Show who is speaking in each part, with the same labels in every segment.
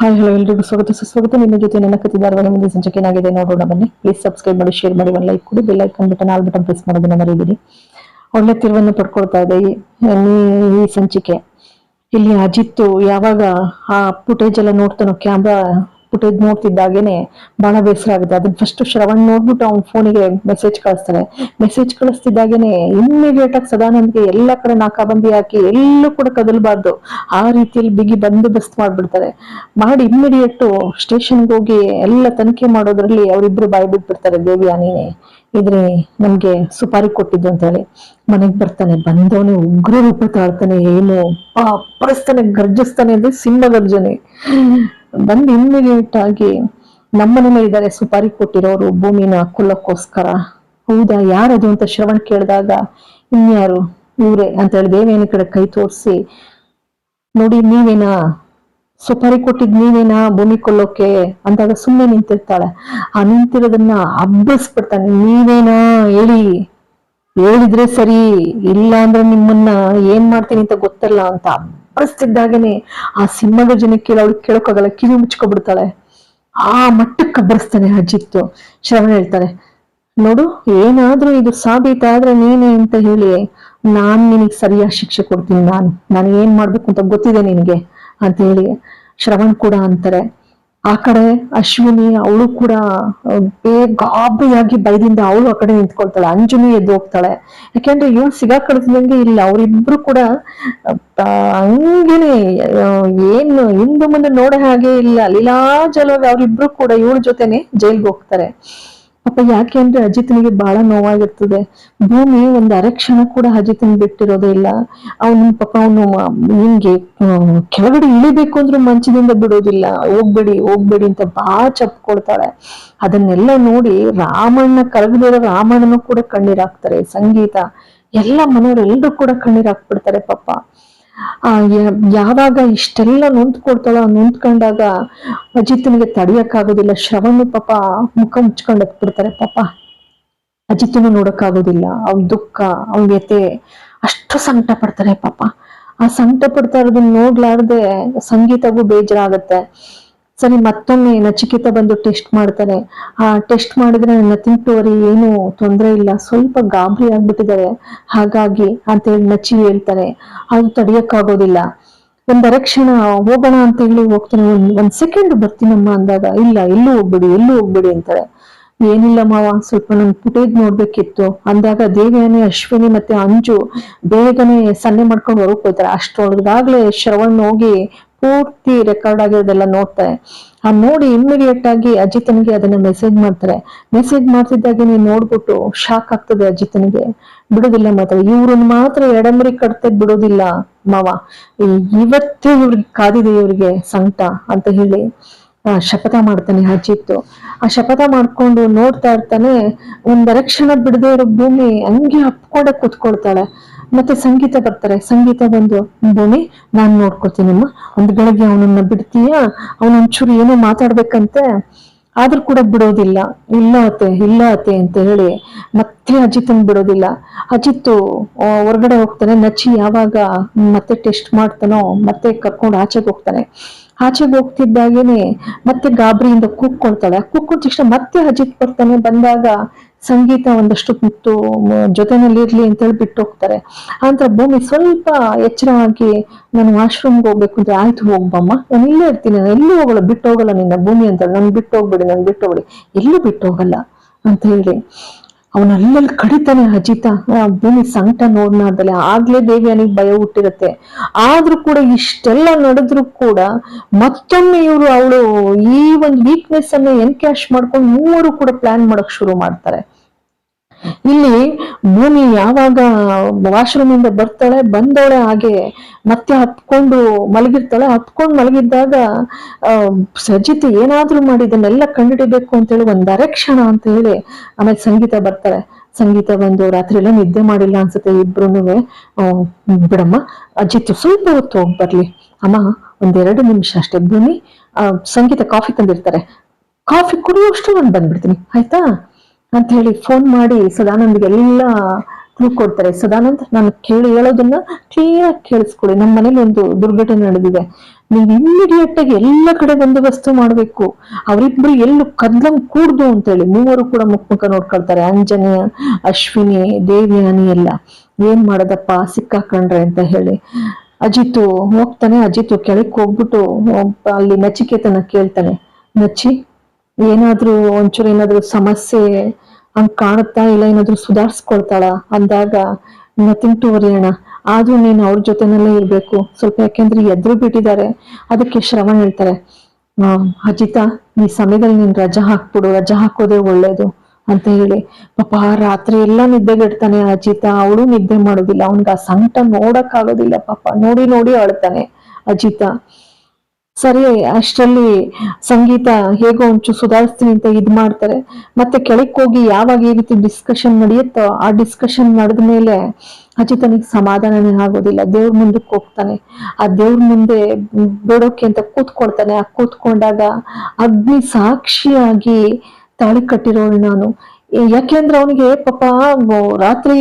Speaker 1: Hi hello ಎಲ್ರಿಗೂ ಸ್ವಾಗತ. ಸುಸ್ವಾಗತ ನಿಮ್ಮ ಜೊತೆ ನನ್ನ ಕತಿದಾರವಾಗಿ ಮುಂದೆ ಸಂಚಿಕೆ ಏನಾಗಿದೆ ನೋಡೋಣ, ಬನ್ನಿ. ಪ್ಲೀಸ್ ಸಬ್ಸ್ಕ್ರೈಬ್ ಮಾಡಿ ಶೇರ್ ಮಾಡಿ, ಒಂದು ಲೈಕ್ ಕೊಡಿ. Bell icon button all button press ಮಾಡೋದನ್ನ ಮರೀದಿರಿ ಒಳ್ಳೆ ತಿರುವನ್ನು ಪಡ್ಕೊಳ್ತಾ ಇದೆ. ಈ ಸಂಚಿಕೆ. ಇಲ್ಲಿ ಅಜಿತ್ ಯಾವಾಗ ಆ ಫುಟೇಜ್ ಎಲ್ಲ ನೋಡ್ತಾನೋ ಕ್ಯಾಮ್ರಾ ಫುಟೇಜ್ ನೋಡ್ತಿದ್ದಾಗೇನೆ ಬಹಳ ಬೇಸರ ಆಗುತ್ತೆ ಅದನ್ನ ಫಸ್ಟ್ ಶ್ರವಣ್ ನೋಡ್ಬಿಟ್ಟು ಅವ್ನ ಫೋನಿಗೆ ಮೆಸೇಜ್ ಕಳಿಸ್ತಾನೆ. ಮೆಸೇಜ್ ಕಳಿಸ್ತಿದ್ದಾಗೇನೆ ಇಮ್ಮಿಡಿಯೇಟ್ ಆಗಿ ಸದಾನಂದ್ಗೆ ಎಲ್ಲ ಕಡೆ ನಾಕಾಬಂದಿ ಹಾಕಿ ಎಲ್ಲೂ ಕೂಡ ಕದಲ್ಬಾರ್ದು. ಆ ರೀತಿಯಲ್ಲಿ ಬಿಗಿ ಬಂದೋಬಸ್ತ್ ಮಾಡ್ಬಿಡ್ತಾರೆ. ಮಾಡಿ ಇಮ್ಮಿಡಿಯೇಟ್ ಸ್ಟೇಷನ್ಗೆ ಹೋಗಿ ಎಲ್ಲ ತನಿಖೆ ಮಾಡೋದ್ರಲ್ಲಿ ಅವರಿಬ್ರು ಬಾಯಿ ಬಿಟ್ಬಿಡ್ತಾರೆ. ದೇವಿ ನೀನೆ ಇದ್ರೆ ನಮ್ಗೆ ಸುಪಾರಿ ಕೊಟ್ಟಿದ್ದು ಅಂತ ಹೇಳಿ ಮನೆಗ್ ಬರ್ತಾನೆ. ಬಂದವನೇ ಉಗ್ರ ರೂಪ ತಾಳ್ತಾನೆ. ಏನು ಅಪ್ಪರಿಸ್ತಾನೆ ಗರ್ಜಿಸ್ತಾನೆ ಅಂದ್ರೆ ಸಿಂಹ ಗರ್ಜನೆ ಬಂದು ಇಮ್ಮಿಡಿಯೇಟ್ ಆಗಿ ನಮ್ಮನೇಲೆ ಇದ್ದಾರೆ ಸುಪಾರಿ ಕೊಟ್ಟಿರೋರು, ಭೂಮಿನ ಕೊಲ್ಲಕ್ಕೋಸ್ಕರ ಹೌದಾ, ಯಾರದು ಅಂತ ಶ್ರವಣ್ ಕೇಳಿದಾಗ, ಇನ್ಯಾರು? ಇವ್ರೆ ಅಂತ ಹೇಳಿ ದೇವೇನ ಕಡೆ ಕೈ ತೋರಿಸಿ, ನೋಡಿ, ನೀವೇನಾ? ಸುಪಾರಿ ಕೊಟ್ಟಿದ್ ನೀವೇನಾ ಭೂಮಿ ಕೊಲ್ಲೋಕೆ ಅಂದಾಗ ಸುಮ್ಮನೆ ನಿಂತಿರ್ತಾಳೆ. ಆ ನಿಂತಿರೋದನ್ನ ಹಬ್ಬಸ್ಬಿಡ್ತಾನೆ. ನೀವೇನಾ? ಹೇಳಿ. ಹೇಳಿದ್ರೆ ಸರಿ. ಇಲ್ಲ ಅಂದ್ರೆ ನಿಮ್ಮನ್ನ ಏನ್ ಮಾಡ್ತೀನಿ ಅಂತ ಗೊತ್ತಲ್ಲ ಅಂತ. ಹಬ್ಬರಿಸ್ತಿದ್ದಾಗನೆ ಆ ಸಿಂಹದ ಜನಕ್ಕೆ ಅವಳು ಕೇಳೋಕ್ಕಾಗಲ್ಲ, ಕಿವಿ ಮುಚ್ಕೊಬಿಡ್ತಾಳೆ ಆ ಮಟ್ಟಕ್ಕೆ ಬರೆಸ್ತಾನೆ ಅಜಿತ್ತು. ಶ್ರವಣ ಹೇಳ್ತಾರೆ ನೋಡು, ಏನಾದ್ರೂ ಇದು ಸಾಬೀತಾದ್ರೆ ನೀನೆ ಅಂತ ಹೇಳಿ, ನಾನ್ ನಿನಗೆ ಸರಿಯಾದ ಶಿಕ್ಷೆ ಕೊಡ್ತೀನಿ ನಾನು. ನಾನು ಏನ್ ಮಾಡ್ಬೇಕು ಅಂತ ಗೊತ್ತಿದೆ ನಿನಗೆ, ಅಂತ ಹೇಳಿ ಶ್ರವಣ್ ಕೂಡ ಅಂತಾರೆ. ಆ ಕಡೆ ಅಶ್ವಿನಿ, ಅವಳು ಕೂಡ ಗಾಬರಿಯಾಗಿ ಭಯದಿಂದ ಅವಳು ಆ ಕಡೆ ನಿಂತ್ಕೊಳ್ತಾಳೆ. ಅಂಜುನಿ ಎದ್ದು ಹೋಗ್ತಾಳೆ. ಯಾಕೆಂದ್ರೆ ಇವಳು ಸಿಗಾಕಳಿಸಿದಂಗೆ ಇಲ್ಲ. ಅವರಿಬ್ರು ಕೂಡ ಹಂಗೇನೆ ಏನು ಹಿಂದೆ ಮುಂದೆ ನೋಡೋ ಹಾಗೆ ಇಲ್ಲ. ಲೀಲಾಜಲವಾಗಿ ಅವರಿಬ್ರು ಕೂಡ ಇವಳ ಜೊತೆನೆ ಜೈಲ್ಗೆ ಹೋಗ್ತಾರೆ. ಪಾಪ ಯಾಕೆ ಅಂದ್ರೆ ಅಜಿತ್ನಿಗೆ ಬಹಳ ನೋವಾಗಿರ್ತದೆ. ಭೂಮಿ ಒಂದ್ ಅರಕ್ಷಣ ಕೂಡ ಅಜಿತ್ನ ಬಿಟ್ಟಿರೋದೇ ಇಲ್ಲ. ಅವನು ಪಾಪ ಅವನು ನಿಮ್ಗೆ ಕೆಳಗಡೆ ಇಳಿಬೇಕು ಅಂದ್ರೂ ಮಂಚದಿಂದ ಬಿಡೋದಿಲ್ಲ. ಹೋಗ್ಬೇಡಿ ಹೋಗ್ಬೇಡಿ ಅಂತ ಬಹಳ ಚಪ್ಕೊಳ್ತಾಳೆ ಅದನ್ನೆಲ್ಲ ನೋಡಿ ರಾಮಣ್ಣ, ಕರಗದಿರೋ ರಾಮಣ್ಣನು ಕೂಡ ಕಣ್ಣೀರಾಕ್ತಾರೆ ಸಂಗೀತ, ಎಲ್ಲ ಮನೆಯವರೆಲ್ಲರೂ ಕೂಡ ಕಣ್ಣೀರಾಕ್ಬಿಡ್ತಾರೆ ಪಾಪ. ಯಾವಾಗ ಇಷ್ಟೆಲ್ಲ ನೊಂದ್ಕೊಡ್ತಾಳ ನೊಂದ್ಕೊಂಡಾಗ ಅಜಿತ್ನಿಗೆ ತಡೆಯಕ್ಕಾಗೋದಿಲ್ಲ. ಶ್ರವಣ ಪಾಪ ಮುಖ ಮುಚ್ಕೊಂಡು ಹತ್ಬಿಡ್ತಾರೆ ಪಾಪ. ಅಜಿತ್ನು ನೋಡಕ್ಕಾಗೋದಿಲ್ಲ. ಅವ್ನ ದುಃಖ, ಅವ್ನ ವ್ಯತೆ ಅಷ್ಟು ಸಂಕಟ ಪಡ್ತಾರೆ ಪಾಪ. ಆ ಸಂಕಟ ಪಡ್ತಾ ಇರೋದನ್ನ ನೋಡ್ಲಾರ್ದೆ ಸಂಗೀತಗೂ ಬೇಜಾರಾಗತ್ತೆ. ಸರಿ ಮತ್ತೊಮ್ಮೆ ನಚಿಕಿತ ಬಂದು ಟೆಸ್ಟ್ ಮಾಡ್ತಾರೆ? ಆ ಟೆಸ್ಟ್ ಮಾಡಿದ್ರೆ ನಥಿಂಗ್ ಟು ವರಿ ಏನು ತೊಂದರೆ ಇಲ್ಲ. ಸ್ವಲ್ಪ ಗಾಬರಿ ಆಗ್ಬಿಟ್ಟಿದ್ದಾರೆ. ಹಾಗಾಗಿ ಅಂತೇಳಿ ನಚಿ ಹೇಳ್ತಾರೆ. ಅದು ತಡಿಯಕ್ಕಾಗೋದಿಲ್ಲ. ಒಂದ್ ಅರಕ್ಷಣ ಹೋಗೋಣ ಅಂತ ಹೇಳಿ ಹೋಗ್ತಾನೆ. ಒಂದ್ ಒಂದ್ ಸೆಕೆಂಡ್ ಬರ್ತೀನಮ್ಮ ಅಂದಾಗ, ಇಲ್ಲ, ಎಲ್ಲೂ ಹೋಗ್ಬಿಡಿ ಎಲ್ಲೂ ಹೋಗ್ಬಿಡಿ ಅಂತಾರೆ. ಏನಿಲ್ಲ ಮಾವ, ಸ್ವಲ್ಪ ನನ್ ಪುಟೇದ್ ನೋಡ್ಬೇಕಿತ್ತು. ಅಂದಾಗ ದೇವಿಯಾನಿ, ಅಶ್ವಿನಿ ಮತ್ತೆ ಅಂಜು ಬೇಗನೆ ಸನ್ನೆ ಮಾಡ್ಕೊಂಡು ಹೊರಗೆ ಹೋಗ್ತಾರೆ. ಅಷ್ಟೊಳಗಾಗ್ಲೇ ಶ್ರವಣ್ ಹೋಗಿ ಪೂರ್ತಿ ರೆಕಾರ್ಡ್ ಆಗಿರೋದೆಲ್ಲ ನೋಡ್ತಾರೆ. ಆ ನೋಡಿ ಇಮ್ಮಿಡಿಯೇಟ್ ಆಗಿ ಅಜಿತನಿಗೆ ಅದನ್ನ ಮೆಸೇಜ್ ಮಾಡ್ತಾರೆ. ಮೆಸೇಜ್ ಮಾಡ್ತಿದ್ದಾಗೆ ನೀನ್ ನೋಡ್ಬಿಟ್ಟು ಶಾಕ್ ಆಗ್ತದೆ ಅಜಿತನಿಗೆ. ಬಿಡೋದಿಲ್ಲ ಮಾತ್ರ ಇವ್ರನ್ನ ಮಾತ್ರ ಎಡಮರಿ ಕಟ್ತೆ ಬಿಡೋದಿಲ್ಲ ಮಾವ. ಇವತ್ತು ಇವ್ರಿಗೆ ಕಾದಿದೆ ಇವ್ರಿಗೆ ಸಂಕಟ ಅಂತ ಹೇಳಿ ಆ, ಶಪಥ ಮಾಡ್ತಾನೆ ಅಜಿತ್. ಆ ಶಪಥ ಮಾಡ್ಕೊಂಡು ನೋಡ್ತಾ ಇರ್ತಾನೆ ಒಂದರ ಕ್ಷಣ ಬಿಡದೆ ಇರೋ ಭೂಮಿ ಹಂಗೆ ಹಪ್ಕೊಂಡೆ ಕೂತ್ಕೊಳ್ತಾಳೆ. ಮತ್ತೆ ಸಂಗೀತ ಬರ್ತಾರೆ. ಸಂಗೀತ ಬಂದು ಭೂಮಿ ನಾನ್ ನೋಡ್ಕೊತೀನಮ್ಮ ಒಂದ್ ಬೆಳಗ್ಗೆ ಅವನನ್ನ ಬಿಡ್ತೀಯಾ? ಅವನೊಂಚೂರು ಏನೋ ಮಾತಾಡ್ಬೇಕಂತೆ. ಆದ್ರೂ ಕೂಡ ಬಿಡೋದಿಲ್ಲ. ಇಲ್ಲ ಅತ್ತೆ ಇಲ್ಲ ಅತ್ತೆ ಅಂತ ಹೇಳಿ ಮತ್ತೆ ಅಜಿತನ್ ಬಿಡೋದಿಲ್ಲ. ಅಜಿತ್ತು ಹೊರ್ಗಡೆ ಹೋಗ್ತಾನೆ. ನಚ್ಚಿ ಯಾವಾಗ ಮತ್ತೆ ಟೆಸ್ಟ್ ಮಾಡ್ತಾನೋ, ಮತ್ತೆ ಕರ್ಕೊಂಡು ಆಚೆಗೆ ಹೋಗ್ತಾನೆ. ಆಚೆಗೆ ಹೋಗ್ತಿದ್ದಾಗೇನೆ ಮತ್ತೆ ಗಾಬರಿಯಿಂದ ಕೂಗ್ಕೊಳ್ತಾಳೆ ಕೂಗ್ಕೊಂಡ ತಕ್ಷಣ ಮತ್ತೆ ಅಜಿತ್ ಬರ್ತಾನೆ. ಬಂದಾಗ ಸಂಗೀತ ಒಂದಷ್ಟು ಜೊತೆನಲ್ಲಿ ಇರ್ಲಿ ಅಂತ ಹೇಳಿ ಬಿಟ್ಟು ಹೋಗ್ತಾರೆ. ಆಂತರ ಭೂಮಿ ಸ್ವಲ್ಪ ಎಚ್ಚರವಾಗಿ ನಾನು ವಾಶ್ರೂಮ್ಗೆ ಹೋಗ್ಬೇಕು ಅಂದ್ರೆ ಆಯ್ತು ಹೋಗ್ಬಮ್ಮ ನಾನು ಇಲ್ಲೇ ಇರ್ತೀನಿ, ನಾನು ಎಲ್ಲೂ ಹೋಗಲ್ಲ, ಬಿಟ್ಟು ಹೋಗಲ್ಲ ನಿನ್ನ. ಭೂಮಿ ಅಂತ ನಾನು ಬಿಟ್ಟು ಹೋಗ್ಬೇಡಿ, ನಾನು ಬಿಟ್ಟು ಹೋಗ್ಬೇಡಿ. ಎಲ್ಲೂ ಬಿಟ್ಟು ಹೋಗಲ್ಲ ಅಂತ ಹೇಳಿ. ಅವನ ಅಲ್ಲಲ್ಲಿ ಕಡಿತಾನೆ ಅಜಿತ. ಭೂಮಿ ಸಂಕಟ ನೋಡ್ನಾರ್ದಲೆ ಆಗ್ಲೇ ದೇವಿಯನಿಗೆ ಭಯ ಹುಟ್ಟಿರುತ್ತೆ. ಆದ್ರೂ ಕೂಡ ಇಷ್ಟೆಲ್ಲ ನಡೆದ್ರು ಕೂಡ ಮತ್ತೊಮ್ಮೆ ಇವರು ಅವಳು ಈ ಒಂದು ವೀಕ್ನೆಸ್ ಅನ್ನ ಎನ್ಕ್ಯಾಶ್ ಮಾಡ್ಕೊಂಡು ಮೂವರು ಕೂಡ ಪ್ಲಾನ್ ಮಾಡಕ್ ಶುರು ಮಾಡ್ತಾರೆ. ಇಲ್ಲಿ ಭೂಮಿ ಯಾವಾಗ ವಾಶ್ರೂಮ್ ಇಂದ ಬರ್ತಾಳೆ, ಬಂದವಳೆ ಹಾಗೆ ಮತ್ತೆ ಹತ್ಕೊಂಡು ಮಲಗಿರ್ತಾಳೆ. ಹತ್ಕೊಂಡು ಮಲಗಿದ್ದಾಗ ಸಜಿತ್ ಏನಾದ್ರೂ ಮಾಡಿ ಇದನ್ನೆಲ್ಲ ಅಂತ ಹೇಳಿ ಒಂದ್ ಅರೆಕ್ಷಣ ಅಂತ ಹೇಳಿ ಆಮೇಲೆ ಸಂಗೀತ ಬರ್ತಾರೆ. ಸಂಗೀತ ಬಂದು ರಾತ್ರಿ ಎಲ್ಲ ನಿದ್ದೆ ಮಾಡಿಲ್ಲ ಅನ್ಸುತ್ತೆ ಇಬ್ರು ಬಿಡಮ್ಮ, ಅಜಿತ್ ಸ್ವಲ್ಪ ಹೊತ್ತು ಹೋಗಿ ಬರ್ಲಿ. ಅಮ್ಮ, ಒಂದೆರಡು ನಿಮಿಷ ಅಷ್ಟೇ ಭೂಮಿ. ಸಂಗೀತ ಕಾಫಿ ತಂದಿರ್ತಾರೆ. ಕಾಫಿ ಕುಡಿಯುವಷ್ಟು ನಾನು ಬಂದ್ಬಿಡ್ತೀನಿ. ಆಯ್ತಾ? ಅಂತ ಹೇಳಿ ಫೋನ್ ಮಾಡಿ ಸದಾನಂದ್ಗೆ ಎಲ್ಲ ಕೊಡ್ತಾರೆ. ಸದಾನಂದ್, ನಾನು ಕೇಳಿ ಹೇಳೋದನ್ನ ಕ್ಲಿಯರ್ ಆಗಿ ಕೇಳಿಸ್ಕೊಳ್ಳಿ. ನಮ್ಮ ಮನೇಲಿ ಒಂದು ದುರ್ಘಟನೆ ನಡೆದಿದೆ. ನೀವು ಇಮಿಡಿಯೇಟ್ ಆಗಿ ಎಲ್ಲ ಕಡೆ ಬಂದೋಬಸ್ತು ಮಾಡ್ಬೇಕು. ಅವರಿಬ್ರು ಎಲ್ಲೂ ಕದ್ಲಂಗ್ ಕೂಡ್ದು ಅಂತೇಳಿ ಮೂವರು ಕೂಡ ಮುಖ ಮುಖ ನೋಡ್ಕೊಳ್ತಾರೆ. ಆಂಜನೇಯ, ಅಶ್ವಿನಿ ದೇವಿಯಾನಿ ಎಲ್ಲ. ಏನ್ ಮಾಡೋದಪ್ಪ ಸಿಕ್ಕಾಕೊಂಡ್ರೆ ಅಂತ ಹೇಳಿ. ಅಜಿತು ಹೋಗ್ತಾನೆ. ಅಜಿತು ಕೆಳಕ್ ಹೋಗ್ಬಿಟ್ಟು ಅಲ್ಲಿ ನಚಿಕೇತನ ಕೇಳ್ತಾನೆ. ನಚಿ, ಏನಾದ್ರೂ ಒಂಚೂರು ಏನಾದ್ರೂ ಸಮಸ್ಯೆ ಹಂಗ್ ಕಾಣುತ್ತಾ ಇಲ್ಲ, ಏನಾದ್ರು ಸುಧಾರಿಸ್ಕೊಳ್ತಾಳ? ಅಂದಾಗ ನಥಿಂಗ್ ಟು ವರಿ ಅಣ್ಣ. ಆದ್ರೂ ನೀನು ಅವ್ರ ಜೊತೆನಲ್ಲೇ ಇರ್ಬೇಕು. ಸ್ವಲ್ಪ ಯಾಕೆಂದ್ರೆ ಎದ್ರು ಬಿಟ್ಟಿದ್ದಾರೆ ಅದಕ್ಕೆ ಶ್ರವಣ್ ಹೇಳ್ತಾರೆ ಅಜಿತಾ, ಈ ಸಮಯದಲ್ಲಿ ನೀನ್ ರಜಾ ಹಾಕ್ಬಿಡು. ರಜಾ ಹಾಕೋದೇ ಒಳ್ಳೇದು. ಅಂತ ಹೇಳಿ. ಪಾಪ ರಾತ್ರಿ ಎಲ್ಲ ನಿದ್ದೆಗೆಡ್ತಾನೆ ಅಜಿತ. ಅವಳು ನಿದ್ದೆ ಮಾಡೋದಿಲ್ಲ. ಅವನ್ಗ ಆ ಸಂಕಟ ನೋಡಕ್ ಆಗೋದಿಲ್ಲ ಪಾಪ. ನೋಡಿ ನೋಡಿ ಅಳ್ತಾನೆ ಅಜಿತ. ಸರಿ, ಅಷ್ಟರಲ್ಲಿ ಸಂಗೀತ ಹೇಗೋ ಒಂಚೂರು ಸುಧಾರಿಸ್ತೀನಿ ಅಂತ ಇದು ಮಾಡ್ತಾರೆ. ಮತ್ತೆ ಕೆಳಕ್ ಹೋಗಿ ಯಾವಾಗ ಈ ರೀತಿ ಡಿಸ್ಕಷನ್ ನಡೆಯುತ್ತೋ ಆ ಡಿಸ್ಕಷನ್ ನಡೆದ ಮೇಲೆ ಅಜಿತನಿಗೆ ಸಮಾಧಾನನೇ ಆಗೋದಿಲ್ಲ. ದೇವ್ರ ಮುಂದಕ್ಕೆ ಹೋಗ್ತಾನೆ. ಆ ದೇವ್ರ ಮುಂದೆ ಬೇಡೋಕೆ ಅಂತ ಕೂತ್ಕೊಳ್ತಾನೆ. ಆ ಕೂತ್ಕೊಂಡಾಗ ಅಗ್ನಿ ಸಾಕ್ಷಿಯಾಗಿ ತಾಳಿ ಕಟ್ಟಿರೋಳು ನಾನು. ಯಾಕೆಂದ್ರೆ ಅವನಿಗೆ ಪಾಪ ರಾತ್ರಿ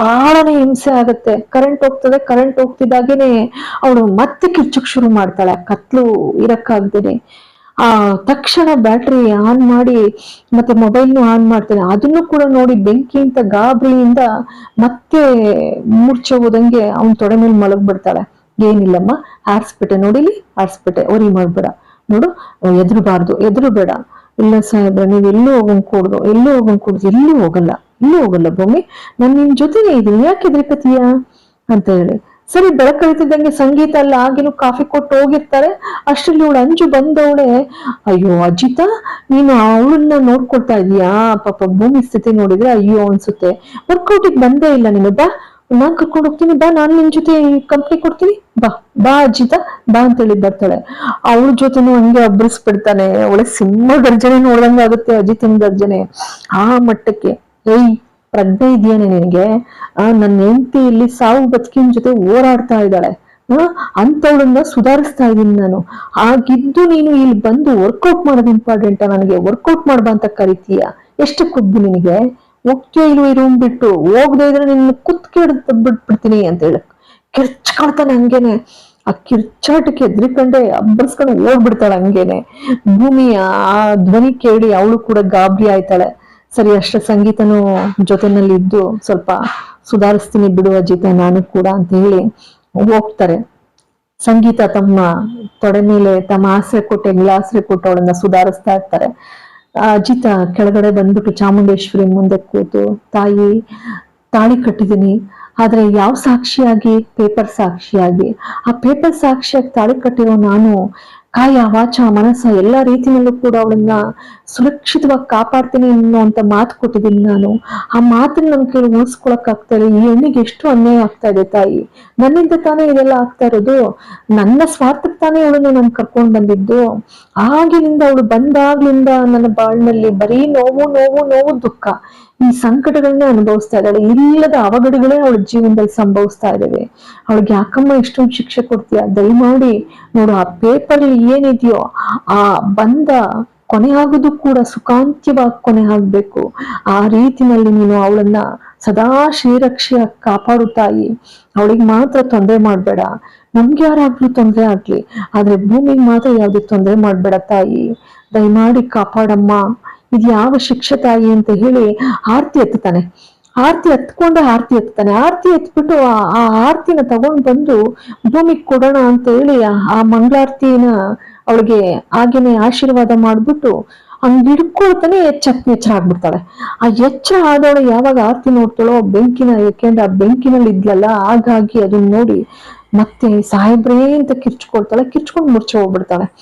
Speaker 1: ಬಹಳನೇ ಹಿಂಸೆ ಆಗುತ್ತೆ. ಕರೆಂಟ್ ಹೋಗ್ತದೆ ಕರೆಂಟ್ ಹೋಗ್ತಿದ್ದಾಗೇನೆ ಅವಳು ಮತ್ತೆ ಕಿರ್ಚಕ್ ಶುರು ಮಾಡ್ತಾಳೆ. ಕತ್ಲು ಇರಕ್ಕಾಗ್ದೇನೆ. ಆ ತಕ್ಷಣ ಬ್ಯಾಟ್ರಿ ಆನ್ ಮಾಡಿ ಮತ್ತೆ ಮೊಬೈಲ್ನು ಆನ್ ಮಾಡ್ತಾನೆ. ಅದನ್ನು ಕೂಡ ನೋಡಿ ಬೆಂಕಿ ಅಂತ ಗಾಬರಿಯಿಂದ ಮತ್ತೆ ಮೂರ್ಛೆ ಹೋದಂಗೆ ಅವನ್ ತೊಡೆ ಮೇಲೆ ಮಲಗ್ಬಿಡ್ತಾಳೆ ಏನಿಲ್ಲಮ್ಮ ಆರ್ಸ್ಬಿಟ್ಟೆ ನೋಡಿಲಿ ಆರ್ಸ್ಬಿಟ್ಟೆ ಒರಿ ಮಾಡ್ಬೇಡ. ನೋಡು, ಎದುರಬಾರ್ದು ಎದುರು ಬೇಡ ಇಲ್ಲ ಸಾಹೇಬ್ರೆ ನೀವು ಎಲ್ಲೂ ಹೋಗಂಗ್ ಕೂಡ್ದು, ಎಲ್ಲೂ ಹೋಗಂಗ್ ಕೂಡ್ದು, ಎಲ್ಲೂ ಹೋಗಲ್ಲ. ಎಲ್ಲೂ ಹೋಗಲ್ಲ ಭೂಮಿ. ನಾನು ನಿನ್ ಜೊತೆನೆ ಇದ್ದೀನಿ. ಯಾಕೆ ಎದ್ರಿಕತೀಯ ಅಂತ ಹೇಳಿ. ಸರಿ ಬೆಳಕಳಿತಿದ್ದಂಗೆ ಸಂಗೀತ ಅಲ್ಲ ಆಗಿನ ಕಾಫಿ ಕೊಟ್ಟು ಹೋಗಿರ್ತಾರೆ. ಅಷ್ಟರಲ್ಲಿ ಇವಳು ಅಂಜು ಬಂದವಳೆ. ಅಯ್ಯೋ, ಅಜಿತ, ನೀನು ಅವಳನ್ನ ನೋಡ್ಕೊಳ್ತಾ ಇದೀಯಾ ಪಾಪ ಭೂಮಿ ಸ್ಥಿತಿ ನೋಡಿದ್ರೆ ಅಯ್ಯೋ ಅನ್ಸುತ್ತೆ. ವರ್ಕೌಟಿಗೆ ಬಂದೇ ಇಲ್ಲ ನೀನು. ಬಾ. ನಾನ್ ಕರ್ಕೊಂಡು ಹೋಗ್ತೀನಿ. ಬಾ, ನಾನ್ ನಿನ್ ಜೊತೆ ಕಂಪ್ನಿ ಕೊಡ್ತೀನಿ. ಬಾ ಬಾ ಅಜಿತ, ಬಾ ಅಂತೇಳಿ ಬರ್ತಾಳೆ. ಅವಳ ಜೊತೆನೂ ಹಂಗೆ ಅಬ್ಬರಿಸ್ಬಿಡ್ತಾನೆ ಅವಳೆ ಸಿಂಹ ಗರ್ಜನೆ ನೋಡ್ದಂಗೆ ಆಗುತ್ತೆ ಅಜಿತನ ಗರ್ಜನೆ. ಆ ಮಟ್ಟಕ್ಕೆ. ಏಯ್, ಪ್ರಜ್ಞೆ ಇದೆಯೇನೆ ನಿನಗೆ? ಆ ನನ್ನ ಹೆಂಡತಿ ಇಲ್ಲಿ ಸಾವು ಬದುಕಿನ ಜೊತೆ ಹೋರಾಡ್ತಾ ಇದ್ದಾಳೆ. ಹ ಅಂತವಳನ್ನ ಸುಧಾರಿಸ್ತಾ ಇದ್ದೀನಿ ನಾನು. ಆಗಿದ್ದು ನೀನು ಇಲ್ಲಿ ಬಂದು ವರ್ಕೌಟ್ ಮಾಡೋದು ಇಂಪಾರ್ಟೆಂಟ್ ನನಗೆ? ವರ್ಕೌಟ್ ಮಾಡ್ಬಾ ಅಂತ ಕರಿತೀಯ? ಎಷ್ಟು ಕೊಬ್ಬು ನಿನಗೆ? ಒಕ್ಕೆ ಇಲ್ವ ಈ ರೂಮ್ ಬಿಟ್ಟು? ಹೋಗದೆ ಇದ್ರೆ ನಿನ್ನ ಕುತ್ ಹಿಡ್ದು ಬಿಟ್ಬಿಡ್ತೀನಿ ಅಂತ ಹೇಳ. ಕಿರ್ಚ್ಕೊಳ್ತಾನೆ ಹಂಗೇನೆ. ಆ ಕಿರ್ಚಾಟಕ್ಕೆ ಎದ್ರಿಕಂಡೆ ಅಬ್ಬರ್ಸ್ಕೊಂಡು ಓಡ್ಬಿಡ್ತಾಳೆ ಹಂಗೇನೆ. ಭೂಮಿಯ ಆ ಧ್ವನಿ ಕೇಳಿ ಅವಳು ಕೂಡ ಗಾಬರಿ ಆಯ್ತಾಳೆ. ಸರಿ, ಅಷ್ಟ ಸಂಗೀತನೂ ಜೊತೆನಲ್ಲಿ ಇದ್ದು ಸ್ವಲ್ಪ ಸುಧಾರಿಸ್ತೀನಿ ಬಿಡು ಅಜಿತ ನಾನು ಕೂಡ ಅಂತ ಹೇಳಿ ಹೋಗ್ತಾರೆ. ಸಂಗೀತ ತಮ್ಮ ತೊಡೆ ಮೇಲೆ ತಮ್ಮ ಆಸರೆ ಕೊಟ್ಟೆ ಆಸರೆ ಕೊಟ್ಟು ಅವಳನ್ನ ಸುಧಾರಿಸ್ತಾ ಇರ್ತಾರೆ. ಅಜಿತ ಕೆಳಗಡೆ ಬಂದ್ಬಿಟ್ಟು ಚಾಮುಂಡೇಶ್ವರಿ ಮುಂದೆ ಕೂತು, ತಾಯಿ, ತಾಳಿ ಕಟ್ಟಿದೀನಿ ಆದ್ರೆ ಯಾವ ಸಾಕ್ಷಿಯಾಗಿ? ಪೇಪರ್ ಸಾಕ್ಷಿಯಾಗಿ? ಆ ಪೇಪರ್ ಸಾಕ್ಷಿಯಾಗಿ ತಾಳಿ ಕಟ್ಟಿರೋ ನಾನು ಕಾಯ, ವಾಚ, ಮನಸ್ಸ ಎಲ್ಲಾ ರೀತಿಯಲ್ಲೂ ಕೂಡ ಅವಳನ್ನ ಸುರಕ್ಷಿತವಾಗಿ ಕಾಪಾಡ್ತೀನಿ ಅನ್ನೋಂತ ಮಾತು ಕೊಟ್ಟಿದ್ದೀನಿ ನಾನು. ಆ ಮಾತನ್ನ ನನ್ ಕೇಳಿ ಉಳಿಸ್ಕೊಳಕ್ ಆಗ್ತಾ ಇಲ್ಲ. ಈ ಹೆಣ್ಣಿಗೆ ಎಷ್ಟು ಅನ್ಯಾಯ ಆಗ್ತಾ ಇದೆ ತಾಯಿ? ನನ್ನಿಂದ ತಾನೇ ಇದೆಲ್ಲ ಆಗ್ತಾ ಇರೋದು? ನನ್ನ ಸ್ವಾರ್ಥಕ್ಕೆ ತಾನೇ ಅವಳನ್ನ ನಾನು ಕರ್ಕೊಂಡ್ ಬಂದಿದ್ದು? ಆಗಿನಿಂದ ಅವಳು ಬಂದಾಗ್ಲಿಂದ ನನ್ನ ಬಾಳ್ನಲ್ಲಿ ಬರೀ ನೋವು ನೋವು ನೋವು, ದುಃಖ. ಈ ಸಂಕಟಗಳನ್ನೇ ಅನುಭವಿಸ್ತಾ ಇದ್ದಾಳೆ. ಇಲ್ಲದ ಅವಘಡಗಳೇ ಅವಳ ಜೀವನದಲ್ಲಿ ಸಂಭವಿಸ್ತಾ ಇದ್ದಾವೆ. ಅವಳಿಗೆ, ಯಾಕಮ್ಮ ಇಷ್ಟೊಂದು ಶಿಕ್ಷೆ ಕೊಡ್ತೀಯ? ದಯಮಾಡಿ ನೋಡು, ಆ ಪೇಪರ್ ಏನಿದೆಯೋ, ಆ ಬಂದ ಕೊನೆ ಆಗೋದು ಕೂಡ ಸುಖಾಂತ್ಯವಾಗಿ ಕೊನೆ ಆಗ್ಬೇಕು. ಆ ರೀತಿನಲ್ಲಿ ನೀನು ಅವಳನ್ನ ಸದಾ ಶ್ರೀರಕ್ಷೆಯ ಕಾಪಾಡು ತಾಯಿ. ಅವಳಿಗೆ ಮಾತ್ರ ತೊಂದರೆ ಮಾಡ್ಬೇಡ. ನಮ್ಗೆ ಯಾರಾಗ್ಲೂ ತೊಂದರೆ ಆಗ್ಲಿ. ಆದ್ರೆ ಭೂಮಿಗೆ ಮಾತ್ರ ಯಾವ್ದೇ ತೊಂದರೆ ಮಾಡ್ಬೇಡ ತಾಯಿ. ದಯಮಾಡಿ ಕಾಪಾಡಮ್ಮ. ಇದು ಯಾವ ಶಿಕ್ಷೆ ತಾಯಿ ಅಂತ ಹೇಳಿ ಆರ್ತಿ ಎತ್ತುತ್ತಾನೆ. ಆರ್ತಿ ಎತ್ಕೊಂಡೆ ಆರ್ತಿ ಎತ್ತಾನೆ. ಆರ್ತಿ ಎತ್ಬಿಟ್ಟು ಆ- ಆರತಿನ ತಗೊಂಡ್ ಬಂದು ಭೂಮಿಗೆ ಕೊಡೋಣ ಅಂತ ಹೇಳಿ ಆ- ಮಂಗಳಾರತಿನ ಅವಳಿಗೆ ಹಾಗೇನೆ ಆಶೀರ್ವಾದ ಮಾಡ್ಬಿಟ್ಟು ಹಂಗ್ ಹಿಡ್ಕೊಳ್ತಾನೆ ಎಚ್ಚಕ್ ಎಚ್ಚರ ಆಗ್ಬಿಡ್ತಾಳೆ. ಆ ಎಚ್ಚರ ಆದವಳು ಯಾವಾಗ ಆರ್ತಿ ನೋಡ್ತಾಳೋ ಬೆಂಕಿನ, ಯಾಕೆಂದ್ರೆ ಆ ಬೆಂಕಿನಲ್ಲಿ ಇದ್ಲಲ್ಲ, ಹಾಗಾಗಿ ಅದನ್ನ ನೋಡಿ ಮತ್ತೆ ಸಾಹೇಬ್ರೇ ಅಂತ ಕಿರ್ಚ್ಕೊಳ್ತಾಳೆ. ಕಿರ್ಚ್ಕೊಂಡು ಮುರ್ಚೆ ಹೋಗ್ಬಿಡ್ತಾಳೆ.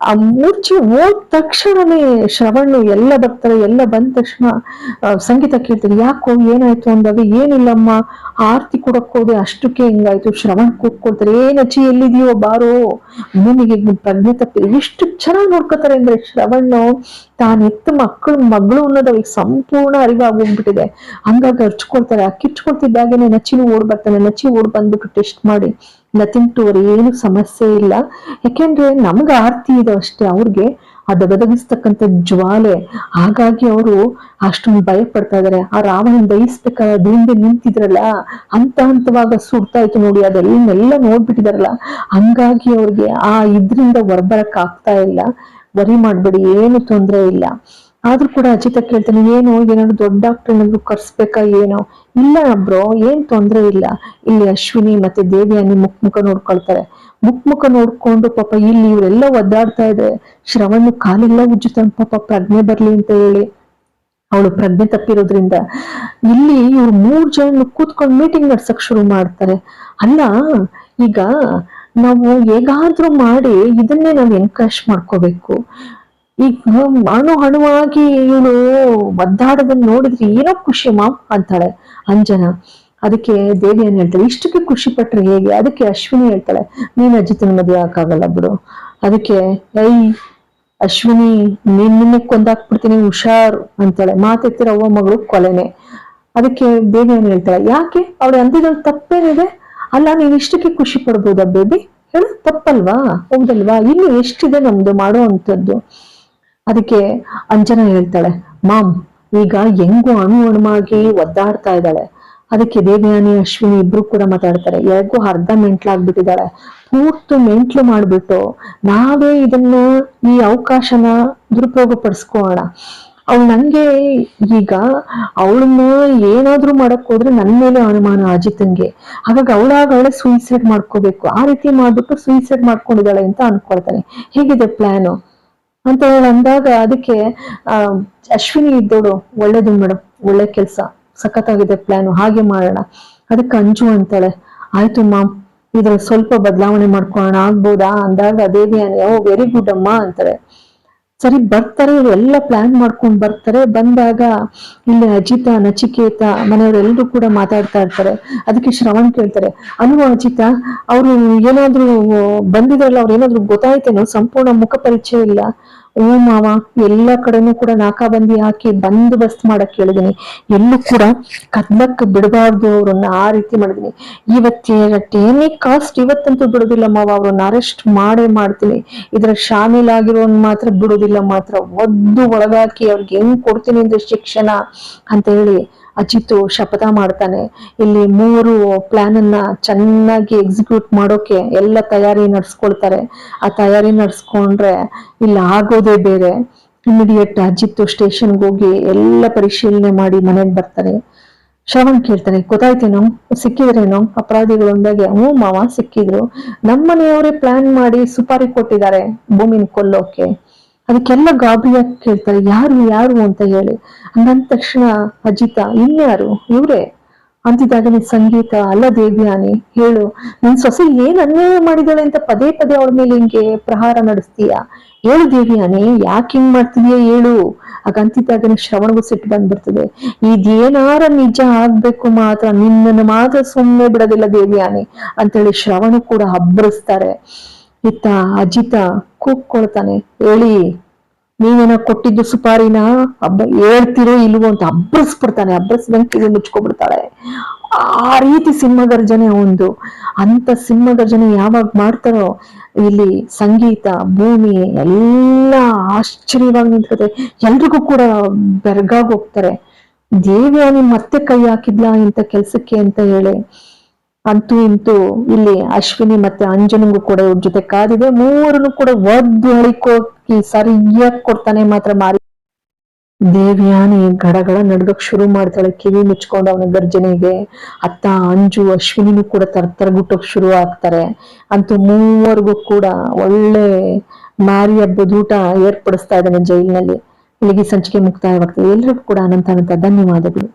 Speaker 1: ಆ ಮೂರ್ಛೆ ಹೋದ ತಕ್ಷಣನೇ ಶ್ರವಣ್ಣು ಎಲ್ಲ ಬರ್ತಾರೆ, ಎಲ್ಲ ಬಂದ ತಕ್ಷಣ ಸಂಗೀತ ಕೇಳ್ತಾರೆ, ಯಾಕೋ ಏನಾಯ್ತು ಅಂದಾಗ ಏನಿಲ್ಲಮ್ಮ, ಆರ್ತಿ ಕೊಡಕ್ ಹೋದೆ, ಅಷ್ಟಕ್ಕೆ ಹಿಂಗಾಯ್ತು, ಶ್ರವಣ್ ಕೂತ್ಕೊಳ್ತಾರೆ ಏನಚ್ಚಿ ಎಲ್ಲಿದೆಯೋ, ಬಾರೋ ಭೂಮಿಗೆ ಪ್ರಜ್ಞೆ ತಪ್ಪಿ ಎಷ್ಟು ಚೆನ್ನಾಗಿ ನೋಡ್ಕೋತಾರೆ ಅಂದ್ರೆ ಶ್ರವಣ್ಣು ತಾನು ಎತ್ತ ಮಕ್ಕಳು, ಮಗಳು ಅನ್ನೋದು ಅವ್ರಿಗೆ ಸಂಪೂರ್ಣ ಅರಿವಾಗೋಗ್ಬಿಟ್ಟಿದೆ ಹಂಗಾಗಿ ಹಚ್ಕೊಳ್ತಾರೆ ಆ ಕಿಚ್ಕೊಳ್ತಿದ್ದಾಗೇನೆ ನಚ್ಚಿನೂ ಓಡ್ ಬರ್ತಾನೆ ನಚ್ಚಿ ಓಡ್ ಬಂದ್ಬಿಟ್ಟು ಟೆಸ್ಟ್ ಮಾಡಿ. ನಥಿಂಗ್ ಟು ವರಿ ಏನು ಸಮಸ್ಯೆ ಇಲ್ಲ. ಯಾಕೆಂದ್ರೆ ನಮ್ಗೆ ಆರ್ತಿ ಇದೆ ಅಷ್ಟೇ, ಅವ್ರಿಗೆ ಅದು ದಗದಗಿಸ್ತಕ್ಕಂಥ ಜ್ವಾಲೆ. ಹಾಗಾಗಿ ಅವರು ಅಷ್ಟೊಂದು ಭಯ ಪಡ್ತಾ ಇದಾರೆ. ಆ ರಾವಣನ ಬಯಸ್ಬೇಕಾದ ಹಿಂದೆ ನಿಂತಿದ್ರಲ್ಲ, ಹಂತ ಹಂತವಾಗ ಸುಡ್ತಾ ಇತ್ತು ನೋಡಿ, ಅದೆಲ್ಲನೆಲ್ಲ ನೋಡ್ಬಿಟ್ಟಿದಾರಲ್ಲ. ಹಂಗಾಗಿ ಅವ್ರಿಗೆ ಆ ಇದ್ರಿಂದ ಹೊರಬರಕ್ ಆಗ್ತಾ ಇಲ್ಲ. ವರಿ ಮಾಡ್ಬೇಡಿ, ಏನು ತೊಂದ್ರೆ ಇಲ್ಲ. ಆದ್ರೂ ಕೂಡ ಅಜಿತ ಕೇಳ್ತಾನೆ, ಏನು, ಏನಾದ್ರು ದೊಡ್ಡ ಡಾಕ್ಟರ್ ಏನಾದ್ರು ಕರ್ಸ್ಬೇಕಾ, ಏನೋ? ಇಲ್ಲ ಬ್ರೋ, ಏನ್ ತೊಂದ್ರೆ ಇಲ್ಲ. ಇಲ್ಲಿ ಅಶ್ವಿನಿ ಮತ್ತೆ ದೇವಿಯಾನಿ ಮುಖ ಮುಖ ನೋಡ್ಕೊಳ್ತಾರೆ. ಮುಖ ಮುಖ ನೋಡ್ಕೊಂಡು ಪಾಪ ಇಲ್ಲಿ ಇವರೆಲ್ಲ ಒದ್ದಾಡ್ತಾ ಇದೆ. ಶ್ರವಣ ಕಾಲೆಲ್ಲ ಉಜ್ಜುತ್ತಾನೆ ಪಾಪ, ಪ್ರಜ್ಞೆ ಬರ್ಲಿ ಅಂತ ಹೇಳಿ. ಅವಳು ಪ್ರಜ್ಞೆ ತಪ್ಪಿರೋದ್ರಿಂದ. ಇಲ್ಲಿ ಇವ್ರು ಮೂರ್ ಜನ ಕೂತ್ಕೊಂಡು ಮೀಟಿಂಗ್ ನಡ್ಸಕ್ ಶುರು ಮಾಡ್ತಾರೆ. ಅಲ್ಲ, ಈಗ ನಾವು ಹೇಗಾದ್ರೂ ಮಾಡಿ ಇದನ್ನೇ ನಾವು ಎನ್ಕರೇಜ್ ಮಾಡ್ಕೋಬೇಕು. ಈಗ ಅಣು ಹಣುವಾಗಿ ಇವಳು ಒದ್ದಾಡೋದನ್ನ ನೋಡಿದ್ರೆ ಏನೋ ಖುಷಿ ಮಾಮ್ ಅಂತಾಳೆ ಅಂಜನ. ಅದಕ್ಕೆ ದೇವಿ ಏನ್ ಹೇಳ್ತಾಳೆ, ಇಷ್ಟಕ್ಕೆ ಖುಷಿ ಪಟ್ರೆ ಹೇಗೆ? ಅದಕ್ಕೆ ಅಶ್ವಿನಿ ಹೇಳ್ತಾಳೆ, ನೀನ್ ಅಜಿತನ ಮದುವೆ ಹಾಕಾಗಲ್ಲ ಬಿಡು. ಅದಕ್ಕೆ ಐ ಅಶ್ವಿನಿ, ನೀನ್ ನಿನ್ನೆ ಕೊಂದಾಕ್ಬಿಡ್ತೀನಿ, ಹುಷಾರ್, ಅಂತಾಳೆ. ಮಾತೆತ್ತಿರ ಅವ್ವ ಮಗಳು ಕೊಲೆನೆ. ಅದಕ್ಕೆ ಬೇಬಿ ಏನ್ ಹೇಳ್ತಾಳೆ, ಯಾಕೆ? ಅವಳು ಅಂದಿದ್ರಲ್ಲಿ ತಪ್ಪೇನಿದೆ? ಅಲ್ಲ, ನೀನ್ ಇಷ್ಟಕ್ಕೆ ಖುಷಿ ಪಡ್ಬೋದಾ, ಬೇಬಿ? ಹೇಳು, ತಪ್ಪಲ್ವಾ? ಹೌದಲ್ವಾ ಇನ್ನು ಎಷ್ಟಿದೆ ನಮ್ದು ಮಾಡೋ ಅಂಥದ್ದು ಅದಕ್ಕೆ ಅಂಜನ ಹೇಳ್ತಾಳೆ ಮಾಮ್ ಈಗ ಹೆಂಗು ಅಣು ಅಣುವಾಗಿ ಒದ್ದಾಡ್ತಾ ಇದ್ದಾಳೆ. ಅದಕ್ಕೆ ದೇವಯಾನಿ, ಅಶ್ವಿನಿ ಇಬ್ರು ಕೂಡ ಮಾತಾಡ್ತಾರೆ. ಯಾಕೋ ಅರ್ಧ ಮೆಂಟ್ಲಾಗ್ಬಿಟ್ಟಿದ್ದಾಳೆ ಪೂರ್ತಿ ಮೆಂಟ್ಲು ಮಾಡ್ಬಿಟ್ಟು ನಾವೇ ಇದನ್ನ ಈ ಅವಕಾಶನ ದುರುಪಯೋಗ ಪಡಿಸ್ಕೋಣ ಅವಳು ನಂಗೆ ಈಗ ಅವಳನ್ನ ಏನಾದ್ರೂ ಮಾಡಕ್ ಹೋದ್ರೆ ನನ್ನ ಮೇಲೆ ಅನುಮಾನ ಅಜಿತಂಗೆ ಹಾಗಾಗಿ ಅವಳಾಗ ಅವಳೆ ಸೂಯಿಸೈಡ್ ಮಾಡ್ಕೋಬೇಕು. ಆ ರೀತಿ ಮಾಡ್ಬಿಟ್ಟು ಸೂಯಿಸೈಡ್ ಮಾಡ್ಕೊಂಡಿದ್ದಾಳೆ ಅಂತ ಅನ್ಕೊಳ್ತಾನೆ. ಹೇಗಿದೆ ಪ್ಲಾನು ಅಂತ ಹೇಳಿ ಅಂದಾಗ ಅದಕ್ಕೆ ಅಶ್ವಿನಿ ಇದ್ದೋಳು ಒಳ್ಳೇದು ಮೇಡಮ್ ಒಳ್ಳೆ ಕೆಲ್ಸ, ಸಖತ್ತಾಗಿದೆ ಪ್ಲಾನ್ ಹಾಗೆ ಮಾಡೋಣ. ಅದಕ್ಕೆ ಅಂಜು ಅಂತಾಳೆ, ಆಯ್ತು ಮಾಮ್, ಇದ್ರಲ್ಲಿ ಸ್ವಲ್ಪ ಬದಲಾವಣೆ ಮಾಡ್ಕೊಳ್ಳೋಣ, ಆಗ್ಬೋದಾ? ಅಂದಾಗ ದೇವಿ ಓ ವೆರಿ ಗುಡ್ ಅಮ್ಮ, ಅಂತಾರೆ. ಸರಿ, ಬರ್ತಾರೆ ಎಲ್ಲ ಪ್ಲಾನ್ ಮಾಡ್ಕೊಂಡ್ ಬರ್ತಾರೆ. ಬಂದಾಗ ಇಲ್ಲಿ ಅಜಿತ, ನಚಿಕೇತ ಮನೆಯವರೆಲ್ಲರೂ ಕೂಡ ಮಾತಾಡ್ತಾ ಇರ್ತಾರೆ. ಅದಕ್ಕೆ ಶ್ರವಣ್ ಕೇಳ್ತಾರೆ ಅಲ್ವಾ ಅಜಿತ, ಅವರು ಏನಾದ್ರು ಬಂದಿದ್ರಲ್ಲ, ಅವ್ರು ಏನಾದ್ರು ಗೊತ್ತಾಯ್ತೇನೋ? ಸಂಪೂರ್ಣ ಮುಖ ಪರಿಚಯ ಇಲ್ಲ. ಹ್ಞೂ ಮಾವ, ಎಲ್ಲ ಕಡೆನೂ ಕೂಡ ನಾಕಾಬಂದಿ ಹಾಕಿ ಬಂದೋಬಸ್ತ್ ಮಾಡಕ್ ಹೇಳಿದೀನಿ. ಎಲ್ಲೂ ಕೂಡ ಕದ್ಲಕ್ ಬಿಡಬಾರ್ದು, ಅವ್ರನ್ನ ಆ ರೀತಿ ಮಾಡಿದೀನಿ. ಇವತ್ತೇ ಏನೇ ಕಾಸ್ಟ್ ಇವತ್ತಂತೂ ಬಿಡೋದಿಲ್ಲ ಮಾವ, ಅವ್ರನ್ನ ಅರೆಸ್ಟ್ ಮಾಡೇ ಮಾಡ್ತೀನಿ. ಇದ್ರ ಶಾಮೀಲ್ ಆಗಿರೋನ್ ಮಾತ್ರ ಬಿಡೋದಿಲ್ಲ ಮಾತ್ರ. ಒದ್ದು ಒಳಗಾಕಿ ಅವ್ರಿಗೆ ಹೆಂಗ್ ಕೊಡ್ತೀನಿ ಅಂದ್ರೆ ಶಿಕ್ಷಣ ಅಂತ ಹೇಳಿ ಅಜಿತ್ ಶಪಥ ಮಾಡ್ತಾನೆ. ಇಲ್ಲಿ ಮೂರು ಪ್ಲಾನ್ ಅನ್ನ ಚೆನ್ನಾಗಿ ಎಕ್ಸಿಕ್ಯೂಟ್ ಮಾಡೋಕೆ ಎಲ್ಲ ತಯಾರಿ ನಡ್ಸ್ಕೊಳ್ತಾರೆ. ಆ ತಯಾರಿ ನಡ್ಸ್ಕೊಂಡ್ರೆ ಇಲ್ಲಿ ಆಗೋದೇ ಬೇರೆ. ಇಮಿಡಿಯೇಟ್ ಅಜಿತ್ ಸ್ಟೇಷನ್ಗೆ ಹೋಗಿ ಎಲ್ಲ ಪರಿಶೀಲನೆ ಮಾಡಿ ಮನೆಗೆ ಬರ್ತಾರೆ. ಶ್ರವಣ್ ಕೇಳ್ತಾನೆ, ಗೊತ್ತಾಯ್ತೇನೋ? ಸಿಕ್ಕಿದ್ರೇನೋ? ಅಪರಾಧಿಗಳು ಅಂದಾಗೆ ಹ್ಞೂ ಮಾವ, ಸಿಕ್ಕಿದ್ರು. ನಮ್ಮನೆಯವರೇ ಪ್ಲಾನ್ ಮಾಡಿ ಸುಪಾರಿ ಕೊಟ್ಟಿದ್ದಾರೆ. ಭೂಮಿನ ಕೊಲ್ಲೋಕೆ. ಅದಕ್ಕೆಲ್ಲ ಗಾಬರಿಯಾಗಿ ಕೇಳ್ತಾರೆ? ಯಾರು ಯಾರು ಅಂತ ಹೇಳಿ. ಅಂದ ತಕ್ಷಣ ಅಜಿತ, ಇನ್ಯಾರು? ಇವ್ರೆ? ಅಂತಿದ್ದಾಗ ನೀನ್ ಸಂಗೀತ, ಅಲ್ಲ ದೇವ್ಯಾನಿ, ಹೇಳು. ನನ್ ಸೊಸೆ ಏನ್ ಅನ್ಯಾಯ ಮಾಡಿದಾಳೆ ಅಂತ ಪದೇ ಪದೇ ಅವಳ ಮೇಲೆ ಹಿಂಗೆ ಪ್ರಹಾರ ನಡೆಸ್ತೀಯ? ಹೇಳು ದೇವ್ಯಾನಿ, ಯಾಕೆ ಹಿಂಗ್ ಮಾಡ್ತಿದೀಯ ಹೇಳು. ಆಗ ಅಂತಿದ್ದಾಗನೇ ಶ್ರವಣಗೂ ಸಿಟ್ಟು ಬಂದ್ಬಿಡ್ತದೆ. ಇದೇನಾರ ನಿಜ ಆಗ್ಬೇಕು ಮಾತ್ರ, ನಿನ್ನನ್ನು ಮಾತ್ರ ಸುಮ್ಮನೆ ಬಿಡೋದಿಲ್ಲ ದೇವ್ಯಾನಿ, ಅಂತೇಳಿ ಶ್ರವಣ ಕೂಡ ಹಬ್ಬರಿಸ್ತಾರೆ ಇತ್ತ ಅಜಿತ ಕೂಗ್ಕೊಳ್ತಾನೆ ಹೇಳಿ ನೀವೇನೋ ಕೊಟ್ಟಿದ್ದು ಸುಪಾರಿನ? ಹಬ್ಬ ಹೇಳ್ತಿರೋ ಇಲ್ವೋ ಅಂತ ಅಬ್ಬರಿಸ್ಬಿಡ್ತಾನೆ ಅಬ್ಬರಿಸ್ದಂಗೆ ಕಿವಿ ಮುಚ್ಕೊಬಿಡ್ತಾಳೆ ಆ ರೀತಿ ಸಿಂಹಗರ್ಜನೆ ಒಂದು ಅಂತ ಸಿಂಹಗರ್ಜನೆ ಯಾವಾಗ ಮಾಡ್ತಾರೋ, ಇಲ್ಲಿ ಸಂಗೀತ, ಭೂಮಿ, ಎಲ್ಲ ಆಶ್ಚರ್ಯವಾಗಿ ನಿಂತ್ಕೊತಾರೆ ಎಲ್ರಿಗೂ ಕೂಡ ಬೆರಗಾಗಿ ಹೋಗ್ತಾರೆ. ದೇವ್ಯಾನಿ ಮತ್ತೆ ಕೈ ಹಾಕಿದ್ಲಾ ಇಂಥ ಕೆಲ್ಸಕ್ಕೆ ಅಂತ ಹೇಳಿ. ಅಂತೂ ಇಂತೂ ಇಲ್ಲಿ ಅಶ್ವಿನಿ ಮತ್ತೆ ಅಂಜನಿಗೂ ಕೂಡ ಇವ್ರ ಜೊತೆ ಕಾದಿದೆ. ಮೂವರನ್ನು ಕೂಡ ಒದ್ದು ಹಳಿಕೋಕಿ ಸರಿಯಾಗಿ ಕೊಡ್ತಾನೆ ಮಾತ್ರ ಮಾರಿ ದೇವ್ಯಾನಿ ಗಡಗಡ ನಡ್ಗಕ್ ಶುರು ಮಾಡ್ತಾಳೆ. ಕಿವಿ ಮುಚ್ಕೊಂಡು ಅವನ ಗರ್ಜನೆಗೆ. ಅತ್ತ, ಅಂಜು, ಅಶ್ವಿನಿನೂ ಕೂಡ ತರ ಗುಟ್ಟೋಕ್ ಶುರು ಆಗ್ತಾರೆ. ಅಂತೂ ಮೂವರಿಗೂ ಕೂಡ ಒಳ್ಳೆ ಮಾರಿ ಹಬ್ಬದ ಊಟ ಏರ್ಪಡಿಸ್ತಾ ಇದ್ದಾನೆ ಜೈಲಿನಲ್ಲಿ. ಇಲ್ಲಿಗೆ ಸಂಚಿಕೆ ಮುಕ್ತಾಯವಾಗ್ತದೆ. ಎಲ್ರಿಗೂ ಕೂಡ ಅನಂತ ಅನಂತ ಧನ್ಯವಾದಗಳು.